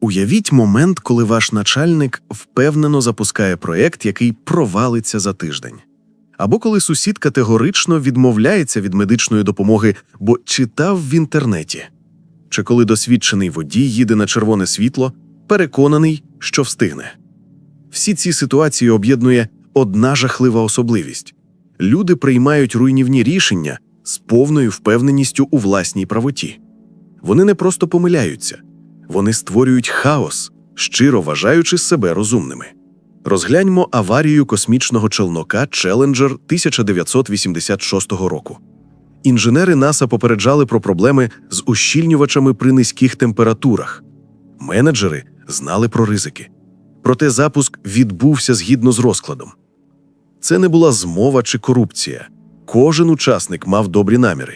Уявіть момент, коли ваш начальник впевнено запускає проєкт, який провалиться за тиждень. Або коли сусід категорично відмовляється від медичної допомоги, бо читав в інтернеті. Чи коли досвідчений водій їде на червоне світло, переконаний, що встигне. Всі ці ситуації об'єднує одна жахлива особливість люди приймають руйнівні рішення з повною впевненістю у власній правоті. Вони не просто помиляються, вони створюють хаос, щиро вважаючи себе розумними. Розгляньмо аварію космічного челнока Челенджер 1986 року. Інженери НАСА попереджали про проблеми з ущільнювачами при низьких температурах. Менеджери знали про ризики. Проте запуск відбувся згідно з розкладом. Це не була змова чи корупція. Кожен учасник мав добрі наміри.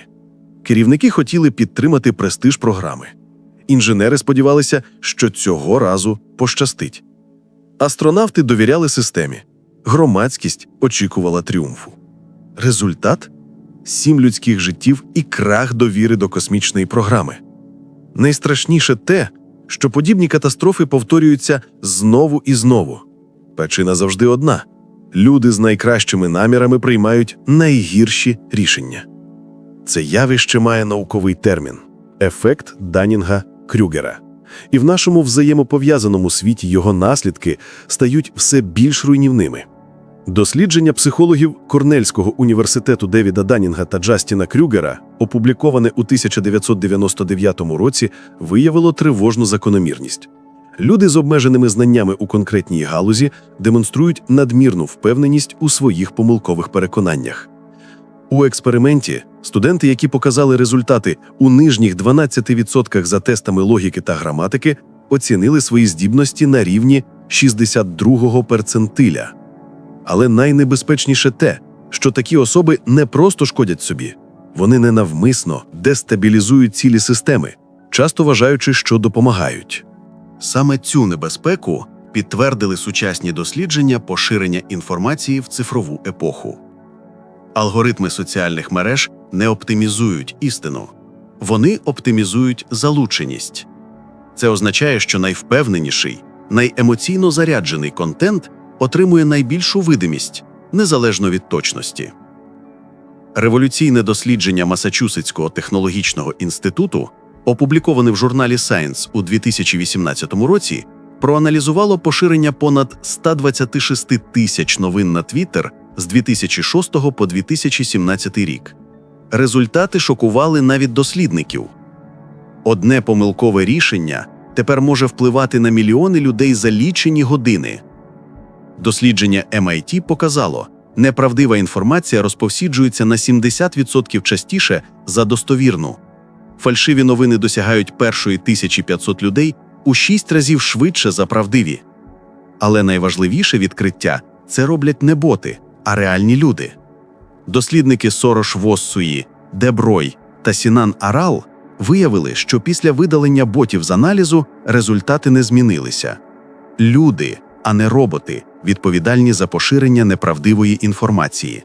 Керівники хотіли підтримати престиж програми. Інженери сподівалися, що цього разу пощастить. Астронавти довіряли системі. Громадськість очікувала тріумфу. Результат сім людських життів і крах довіри до космічної програми. Найстрашніше те, що подібні катастрофи повторюються знову і знову. Причина завжди одна: люди з найкращими намірами приймають найгірші рішення. Це явище має науковий термін ефект Данінга Крюгера. І в нашому взаємопов'язаному світі його наслідки стають все більш руйнівними. Дослідження психологів Корнельського університету Девіда Данінга та Джастіна Крюгера, опубліковане у 1999 році, виявило тривожну закономірність. Люди з обмеженими знаннями у конкретній галузі демонструють надмірну впевненість у своїх помилкових переконаннях. У експерименті студенти, які показали результати у нижніх 12% за тестами логіки та граматики, оцінили свої здібності на рівні 62-го перцентиля. Але найнебезпечніше те, що такі особи не просто шкодять собі, вони ненавмисно дестабілізують цілі системи, часто вважаючи, що допомагають. Саме цю небезпеку підтвердили сучасні дослідження поширення інформації в цифрову епоху. Алгоритми соціальних мереж не оптимізують істину, вони оптимізують залученість. Це означає, що найвпевненіший, найемоційно заряджений контент отримує найбільшу видимість незалежно від точності. Революційне дослідження Масачусетського технологічного інституту, опубліковане в журналі Science у 2018 році, проаналізувало поширення понад 126 тисяч новин на Twitter з 2006 по 2017 рік. Результати шокували навіть дослідників. Одне помилкове рішення тепер може впливати на мільйони людей за лічені години. Дослідження MIT показало, неправдива інформація розповсюджується на 70% частіше за достовірну. Фальшиві новини досягають першої 1500 людей у 6 разів швидше за правдиві. Але найважливіше відкриття це роблять не боти, а реальні люди. Дослідники Сорош Воссуї, Деброй та Сінан Арал виявили, що після видалення ботів з аналізу результати не змінилися. Люди, а не роботи, відповідальні за поширення неправдивої інформації.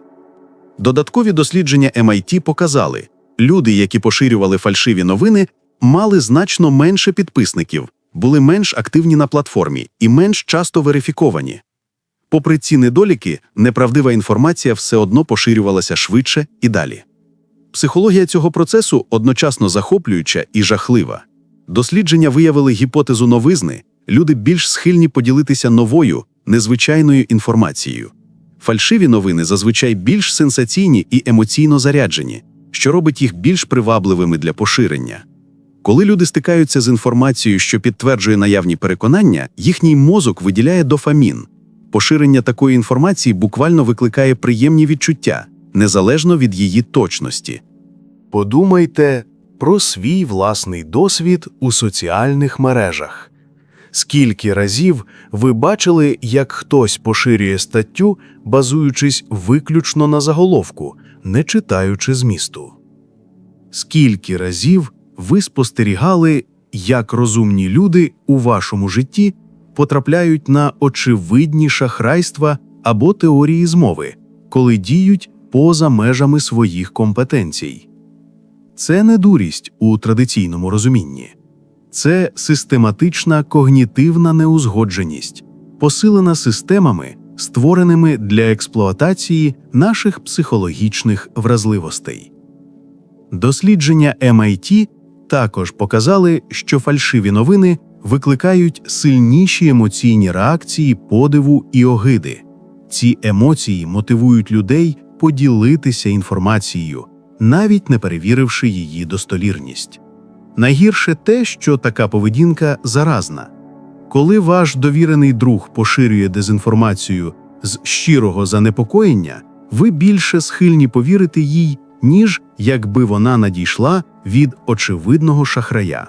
Додаткові дослідження MIT показали, люди, які поширювали фальшиві новини, мали значно менше підписників, були менш активні на платформі і менш часто верифіковані. Попри ці недоліки, неправдива інформація все одно поширювалася швидше і далі. Психологія цього процесу одночасно захоплююча і жахлива. Дослідження виявили гіпотезу новизни, люди більш схильні поділитися новою, незвичайною інформацією. Фальшиві новини зазвичай більш сенсаційні і емоційно заряджені, що робить їх більш привабливими для поширення. Коли люди стикаються з інформацією, що підтверджує наявні переконання, їхній мозок виділяє дофамін. Поширення такої інформації буквально викликає приємні відчуття, незалежно від її точності. Подумайте про свій власний досвід у соціальних мережах. Скільки разів ви бачили, як хтось поширює статтю, базуючись виключно на заголовку, не читаючи змісту? Скільки разів ви спостерігали, як розумні люди у вашому житті потрапляють на очевидні шахрайства або теорії змови, коли діють поза межами своїх компетенцій? Це не дурість у традиційному розумінні. це систематична когнітивна неузгодженість, посилена системами, створеними для експлуатації наших психологічних вразливостей. Дослідження MIT також показали, що фальшиві новини викликають сильніші емоційні реакції подиву і огиди. Ці емоції мотивують людей поділитися інформацією, навіть не перевіривши її достовірність. Найгірше те, що така поведінка заразна. Коли ваш довірений друг поширює дезінформацію з щирого занепокоєння, ви більше схильні повірити їй, ніж якби вона надійшла від очевидного шахрая.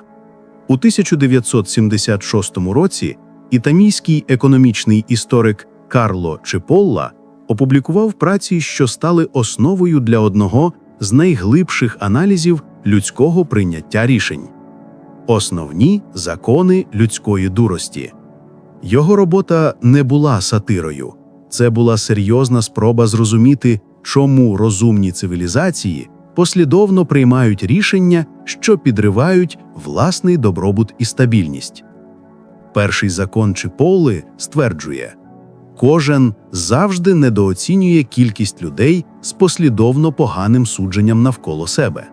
У 1976 році ітамійський економічний історик Карло Чиполла опублікував праці, що стали основою для одного з найглибших аналізів людського прийняття рішень Основні закони людської дурості. Його робота не була сатирою, це була серйозна спроба зрозуміти, чому розумні цивілізації послідовно приймають рішення, що підривають власний добробут і стабільність. Перший закон Чиполли стверджує, кожен завжди недооцінює кількість людей з послідовно поганим судженням навколо себе.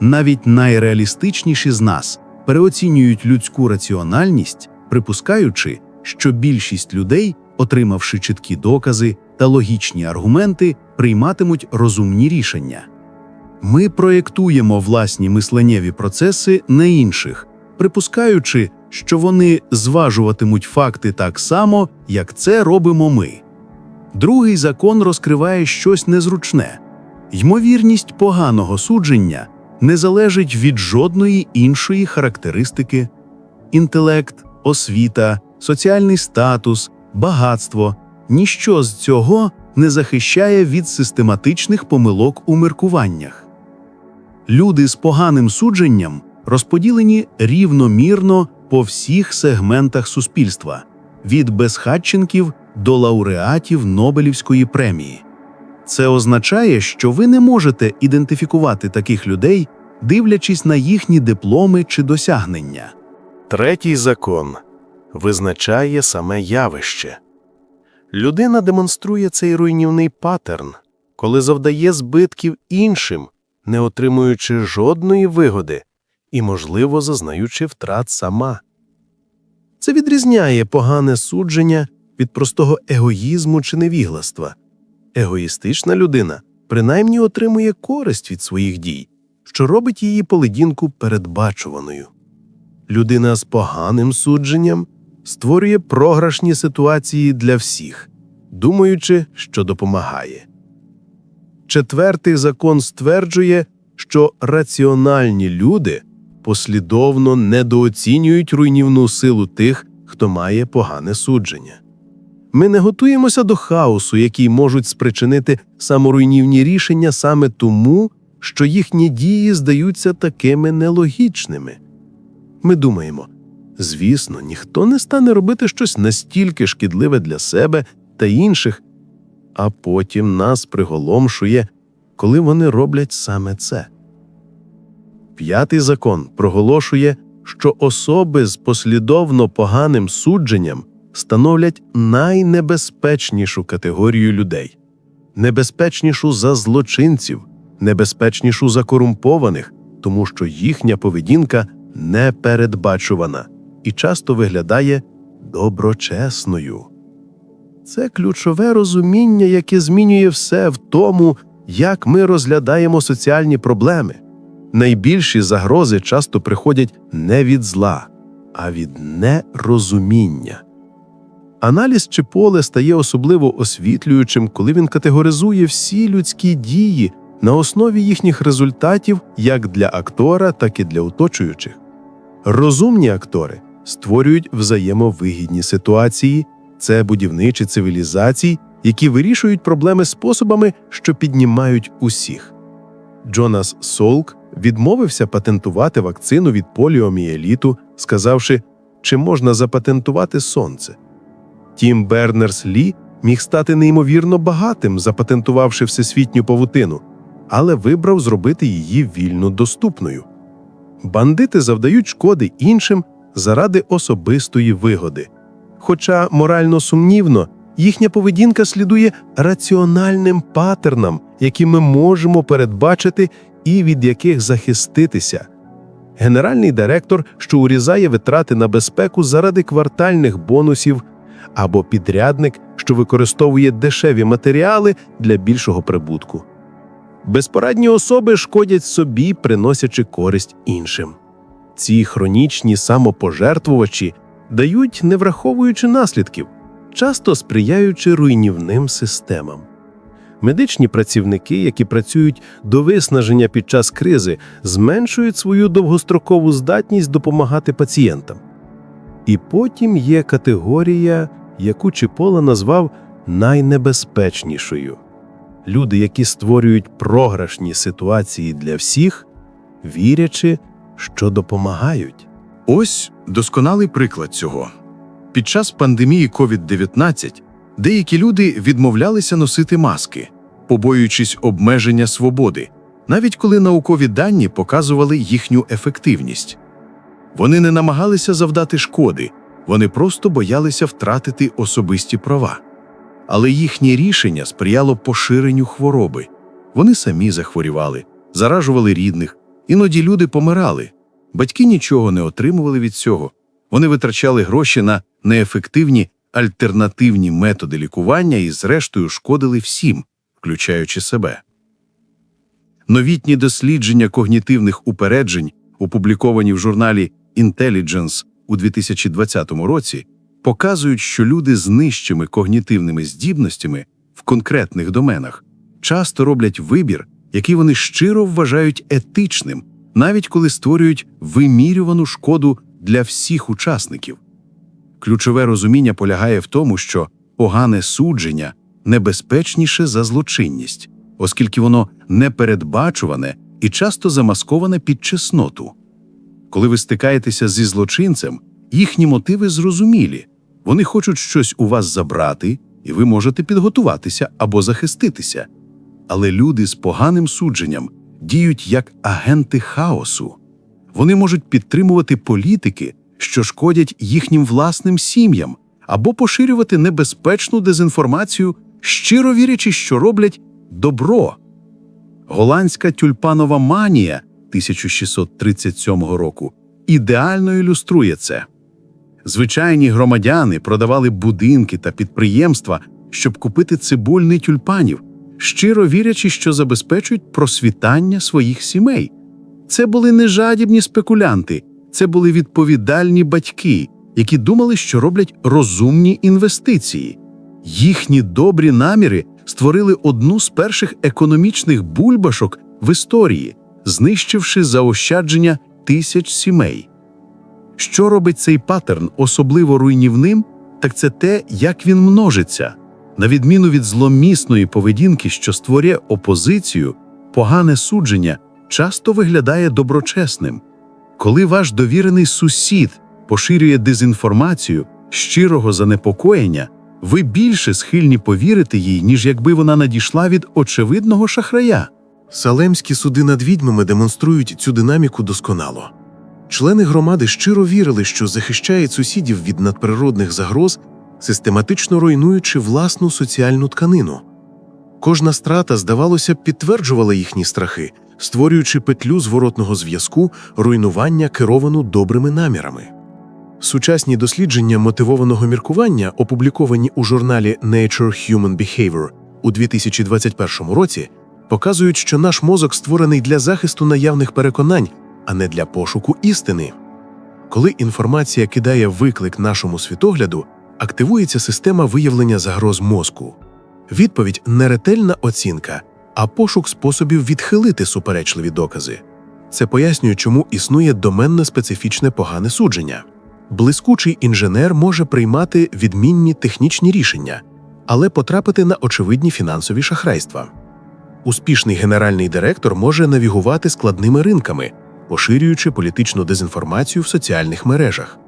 Навіть найреалістичніші з нас переоцінюють людську раціональність, припускаючи, що більшість людей, отримавши чіткі докази та логічні аргументи, прийматимуть розумні рішення. Ми проєктуємо власні мисленнєві процеси на інших, припускаючи, що вони зважуватимуть факти так само, як це робимо ми. Другий закон розкриває щось незручне ймовірність поганого судження не залежить від жодної іншої характеристики інтелект, освіта, соціальний статус, багатство ніщо з цього не захищає від систематичних помилок у міркуваннях. Люди з поганим судженням розподілені рівномірно по всіх сегментах суспільства від безхатченків до лауреатів Нобелівської премії. Це означає, що ви не можете ідентифікувати таких людей, дивлячись на їхні дипломи чи досягнення. Третій закон визначає саме явище. Людина демонструє цей руйнівний паттерн, коли завдає збитків іншим, не отримуючи жодної вигоди і, можливо, зазнаючи втрат сама. Це відрізняє погане судження від простого егоїзму чи невігластва. Егоїстична людина принаймні отримує користь від своїх дій, що робить її поведінку передбачуваною. Людина з поганим судженням створює програшні ситуації для всіх, думаючи, що допомагає. Четвертий закон стверджує, що раціональні люди послідовно недооцінюють руйнівну силу тих, хто має погане судження. Ми не готуємося до хаосу, який можуть спричинити саморуйнівні рішення саме тому, що їхні дії здаються такими нелогічними. Ми думаємо, звісно, ніхто не стане робити щось настільки шкідливе для себе та інших, а потім нас приголомшує, коли вони роблять саме це. П'ятий закон проголошує, що особи з послідовно поганим судженням становлять найнебезпечнішу категорію людей, небезпечнішу за злочинців, небезпечнішу за корумпованих, тому що їхня поведінка непередбачувана і часто виглядає доброчесною. Це ключове розуміння, яке змінює все в тому, як ми розглядаємо соціальні проблеми. Найбільші загрози часто приходять не від зла, а від нерозуміння. Аналіз Чиполе стає особливо освітлюючим, коли він категоризує всі людські дії на основі їхніх результатів як для актора, так і для оточуючих. Розумні актори створюють взаємовигідні ситуації, це будівничі цивілізацій, які вирішують проблеми способами, що піднімають усіх. Джонас Солк відмовився патентувати вакцину від поліомієліту, сказавши, чи можна запатентувати сонце. Тім Бернерс Лі міг стати неймовірно багатим, запатентувавши всесвітню павутину, але вибрав зробити її вільно доступною. Бандити завдають шкоди іншим заради особистої вигоди. Хоча морально сумнівно, їхня поведінка слідує раціональним патернам, які ми можемо передбачити і від яких захиститися. Генеральний директор, що урізає витрати на безпеку заради квартальних бонусів, або підрядник, що використовує дешеві матеріали для більшого прибутку. Безпорадні особи шкодять собі, приносячи користь іншим. Ці хронічні самопожертвувачі дають, не враховуючи наслідків, часто сприяючи руйнівним системам. Медичні працівники, які працюють до виснаження під час кризи, зменшують свою довгострокову здатність допомагати пацієнтам. І потім є категорія, яку Чіпола назвав найнебезпечнішою люди, які створюють програшні ситуації для всіх, вірячи, що допомагають. Ось досконалий приклад цього. Під час пандемії COVID-19 деякі люди відмовлялися носити маски, побоюючись обмеження свободи, навіть коли наукові дані показували їхню ефективність. Вони не намагалися завдати шкоди, вони просто боялися втратити особисті права. Але їхнє рішення сприяло поширенню хвороби. Вони самі захворівали, заражували рідних, іноді люди помирали. Батьки нічого не отримували від цього. Вони витрачали гроші на неефективні альтернативні методи лікування і, зрештою, шкодили всім, включаючи себе. Новітні дослідження когнітивних упереджень, опубліковані в журналі Intelligence у 2020 році, показують, що люди з нижчими когнітивними здібностями в конкретних доменах часто роблять вибір, який вони щиро вважають етичним, навіть коли створюють вимірювану шкоду для всіх учасників. Ключове розуміння полягає в тому, що погане судження небезпечніше за злочинність, оскільки воно непередбачуване і часто замасковане під чесноту. Коли ви стикаєтеся зі злочинцем, їхні мотиви зрозумілі. Вони хочуть щось у вас забрати, і ви можете підготуватися або захиститися. Але люди з поганим судженням діють як агенти хаосу. Вони можуть підтримувати політики, що шкодять їхнім власним сім'ям, або поширювати небезпечну дезінформацію, щиро вірячи, що роблять добро. Голландська тюльпанова манія 1637 року ідеально ілюструє це. Звичайні громадяни продавали будинки та підприємства, щоб купити цибульний тюльпанів, щиро вірячи, що забезпечують просвітання своїх сімей. Це були не жадібні спекулянти, це були відповідальні батьки, які думали, що роблять розумні інвестиції. Їхні добрі наміри створили одну з перших економічних бульбашок в історії, знищивши заощадження тисяч сімей. Що робить цей паттерн особливо руйнівним, так це те, як він множиться. На відміну від зломісної поведінки, що створює опозицію, погане судження часто виглядає доброчесним. Коли ваш довірений сусід поширює дезінформацію, щирого занепокоєння, ви більше схильні повірити їй, ніж якби вона надійшла від очевидного шахрая. Салемські суди над відьмами демонструють цю динаміку досконало. Члени громади щиро вірили, що захищають сусідів від надприродних загроз, систематично руйнуючи власну соціальну тканину. Кожна страта, здавалося, підтверджувала їхні страхи, створюючи петлю зворотного зв'язку, руйнування, керовану добрими намірами. Сучасні дослідження мотивованого міркування, опубліковані у журналі Nature Human Behavior у 2021 році, показують, що наш мозок створений для захисту наявних переконань, а не для пошуку істини. Коли інформація кидає виклик нашому світогляду, активується система виявлення загроз мозку. Відповідь не ретельна оцінка, а пошук способів відхилити суперечливі докази. Це пояснює, чому існує доменно специфічне погане судження. Блискучий інженер може приймати відмінні технічні рішення, але потрапити на очевидні фінансові шахрайства. Успішний генеральний директор може навігувати складними ринками, поширюючи політичну дезінформацію в соціальних мережах.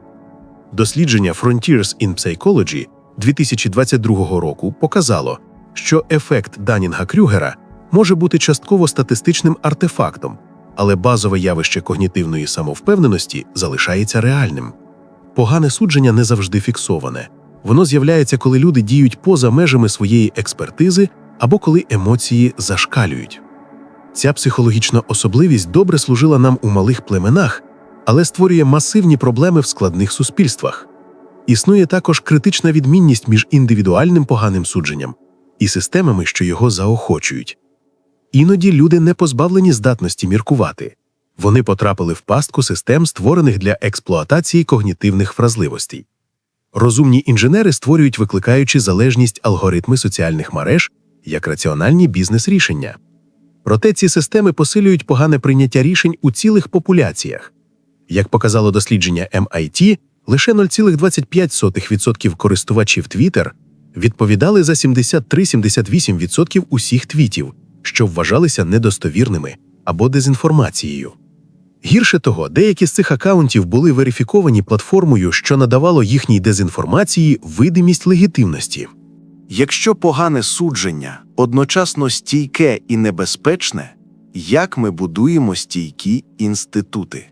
Дослідження Frontiers in Psychology 2022 року показало, що ефект Данінга Крюгера може бути частково статистичним артефактом, але базове явище когнітивної самовпевненості залишається реальним. Погане судження не завжди фіксоване. Воно з'являється, коли люди діють поза межами своєї експертизи або коли емоції зашкалюють. Ця психологічна особливість добре служила нам у малих племенах, але створює масивні проблеми в складних суспільствах. Існує також критична відмінність між індивідуальним поганим судженням і системами, що його заохочують. Іноді люди не позбавлені здатності міркувати. Вони потрапили в пастку систем, створених для експлуатації когнітивних вразливостей. Розумні інженери створюють викликаючи залежність алгоритми соціальних мереж як раціональні бізнес-рішення. Проте ці системи посилюють погане прийняття рішень у цілих популяціях. Як показало дослідження MIT, лише 0,25% користувачів Twitter відповідали за 73-78% усіх твітів, що вважалися недостовірними або дезінформацією. Гірше того, деякі з цих акаунтів були верифіковані платформою, що надавало їхній дезінформації видимість легітимності. Якщо погане судження одночасно стійке і небезпечне, як ми будуємо стійкі інститути?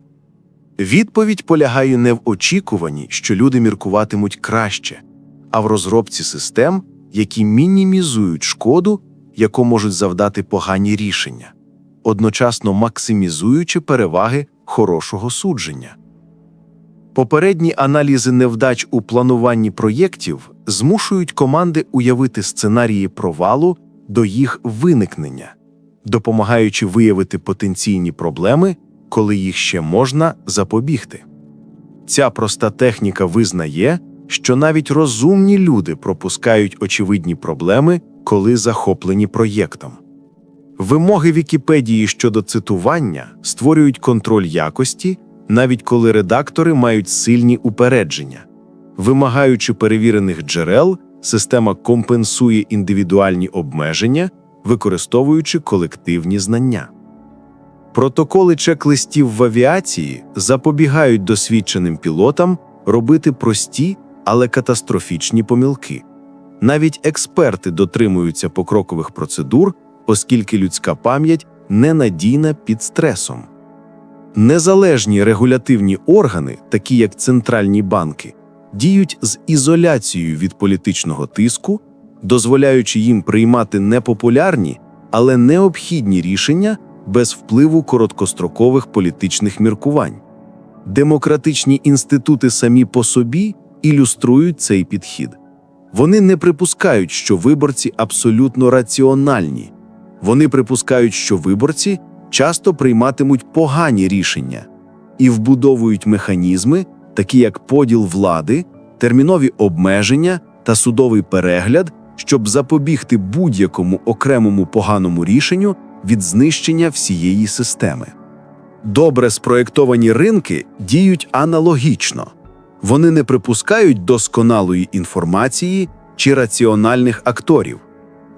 Відповідь полягає не в очікуванні, що люди міркуватимуть краще, а в розробці систем, які мінімізують шкоду, яку можуть завдати погані рішення, одночасно максимізуючи переваги хорошого судження. Попередні аналізи невдач у плануванні проєктів змушують команди уявити сценарії провалу до їх виникнення, допомагаючи виявити потенційні проблеми, коли їх ще можна запобігти. Ця проста техніка визнає, що навіть розумні люди пропускають очевидні проблеми, коли захоплені проєктом. Вимоги Вікіпедії щодо цитування створюють контроль якості, навіть коли редактори мають сильні упередження. Вимагаючи перевірених джерел, система компенсує індивідуальні обмеження, використовуючи колективні знання. Протоколи чек-листів в авіації запобігають досвідченим пілотам робити прості, але катастрофічні помилки. Навіть експерти дотримуються покрокових процедур, оскільки людська пам'ять ненадійна під стресом. Незалежні регулятивні органи, такі як центральні банки, діють з ізоляцією від політичного тиску, дозволяючи їм приймати непопулярні, але необхідні рішення без впливу короткострокових політичних міркувань. Демократичні інститути самі по собі ілюструють цей підхід. Вони не припускають, що виборці абсолютно раціональні. Вони припускають, що виборці часто прийматимуть погані рішення і вбудовують механізми, такі як поділ влади, термінові обмеження та судовий перегляд, щоб запобігти будь-якому окремому поганому рішенню від знищення всієї системи. Добре спроєктовані ринки діють аналогічно. Вони не припускають досконалої інформації чи раціональних акторів.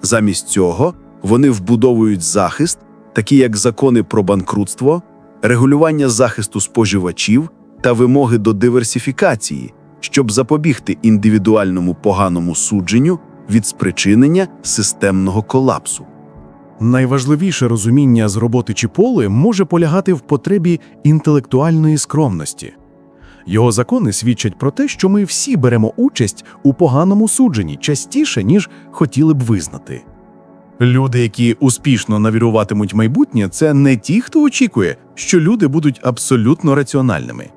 Замість цього вони вбудовують захист, такі як закони про банкрутство, регулювання захисту споживачів та вимоги до диверсифікації, щоб запобігти індивідуальному поганому судженню від спричинення системного колапсу. Найважливіше розуміння з роботи Чіполи може полягати в потребі інтелектуальної скромності. Його закони свідчать про те, що ми всі беремо участь у поганому судженні частіше, ніж хотіли б визнати. Люди, які успішно навіруватимуть майбутнє, це не ті, хто очікує, що люди будуть абсолютно раціональними,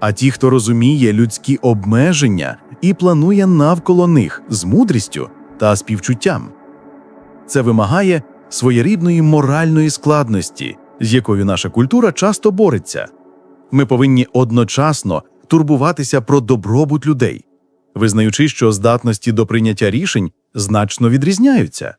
а ті, хто розуміє людські обмеження і планує навколо них з мудрістю та співчуттям. Це вимагає своєрідної моральної складності, з якою наша культура часто бореться. Ми повинні одночасно турбуватися про добробут людей, визнаючи, що здатності до прийняття рішень значно відрізняються.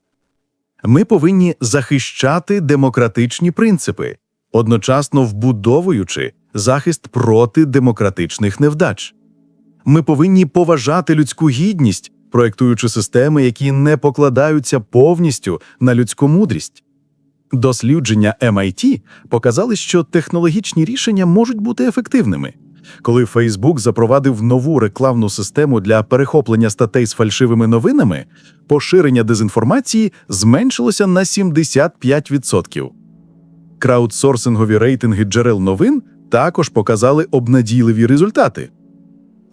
Ми повинні захищати демократичні принципи, одночасно вбудовуючи захист проти демократичних невдач. Ми повинні поважати людську гідність, проектуючи системи, які не покладаються повністю на людську мудрість. Дослідження MIT показали, що технологічні рішення можуть бути ефективними. Коли Facebook запровадив нову рекламну систему для перехоплення статей з фальшивими новинами, поширення дезінформації зменшилося на 75%. Краудсорсингові рейтинги джерел новин також показали обнадійливі результати.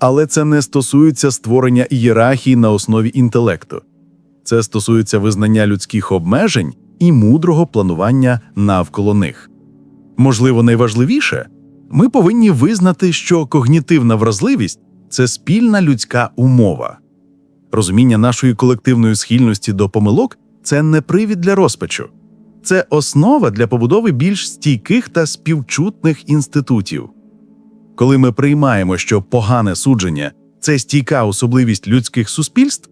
Але це не стосується створення ієрархії на основі інтелекту. Це стосується визнання людських обмежень і мудрого планування навколо них. Можливо, найважливіше, ми повинні визнати, що когнітивна вразливість це спільна людська умова. Розуміння нашої колективної схильності до помилок це не привід для розпачу, це основа для побудови більш стійких та співчутних інститутів. Коли ми приймаємо, що погане судження це стійка особливість людських суспільств,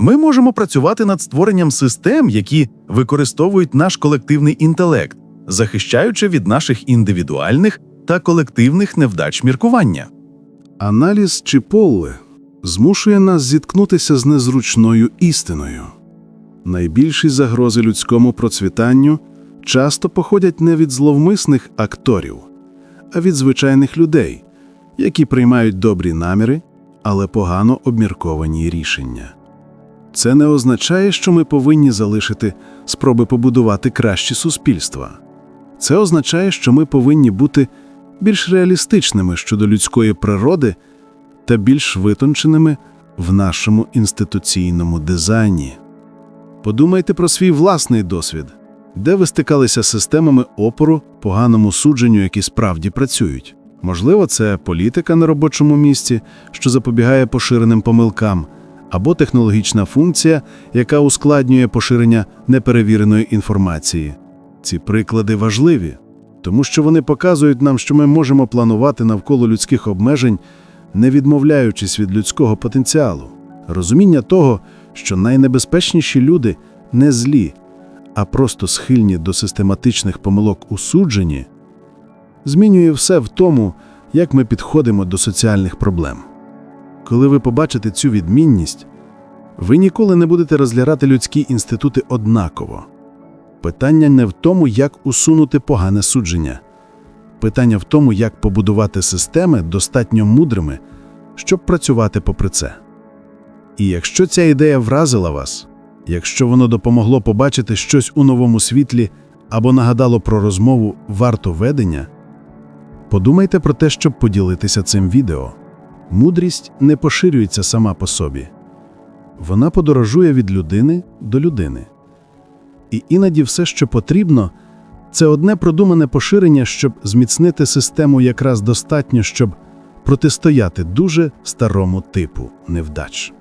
ми можемо працювати над створенням систем, які використовують наш колективний інтелект, захищаючи від наших індивідуальних та колективних невдач міркування. Аналіз Чіполле змушує нас зіткнутися з незручною істиною. Найбільші загрози людському процвітанню часто походять не від зловмисних акторів, а від звичайних людей, які приймають добрі наміри, але погано обмірковані рішення. Це не означає, що ми повинні залишити спроби побудувати кращі суспільства. Це означає, що ми повинні бути більш реалістичними щодо людської природи та більш витонченими в нашому інституційному дизайні. Подумайте про свій власний досвід, де ви стикалися з системами опору поганому судженню, які справді працюють. Можливо, це політика на робочому місці, що запобігає поширеним помилкам, або технологічна функція, яка ускладнює поширення неперевіреної інформації. Ці приклади важливі, тому що вони показують нам, що ми можемо планувати навколо людських обмежень, не відмовляючись від людського потенціалу. Розуміння того, що найнебезпечніші люди не злі, а просто схильні до систематичних помилок у судженні, змінює все в тому, як ми підходимо до соціальних проблем. Коли ви побачите цю відмінність, ви ніколи не будете розглядати людські інститути однаково. Питання не в тому, як усунути погане судження. Питання в тому, як побудувати системи достатньо мудрими, щоб працювати попри це. І якщо ця ідея вразила вас, якщо воно допомогло побачити щось у новому світлі або нагадало про розмову варто ведення, подумайте про те, щоб поділитися цим відео. Мудрість не поширюється сама по собі. Вона подорожує від людини до людини. І іноді все, що потрібно, це одне продумане поширення, щоб зміцнити систему якраз достатньо, щоб протистояти дуже старому типу невдач.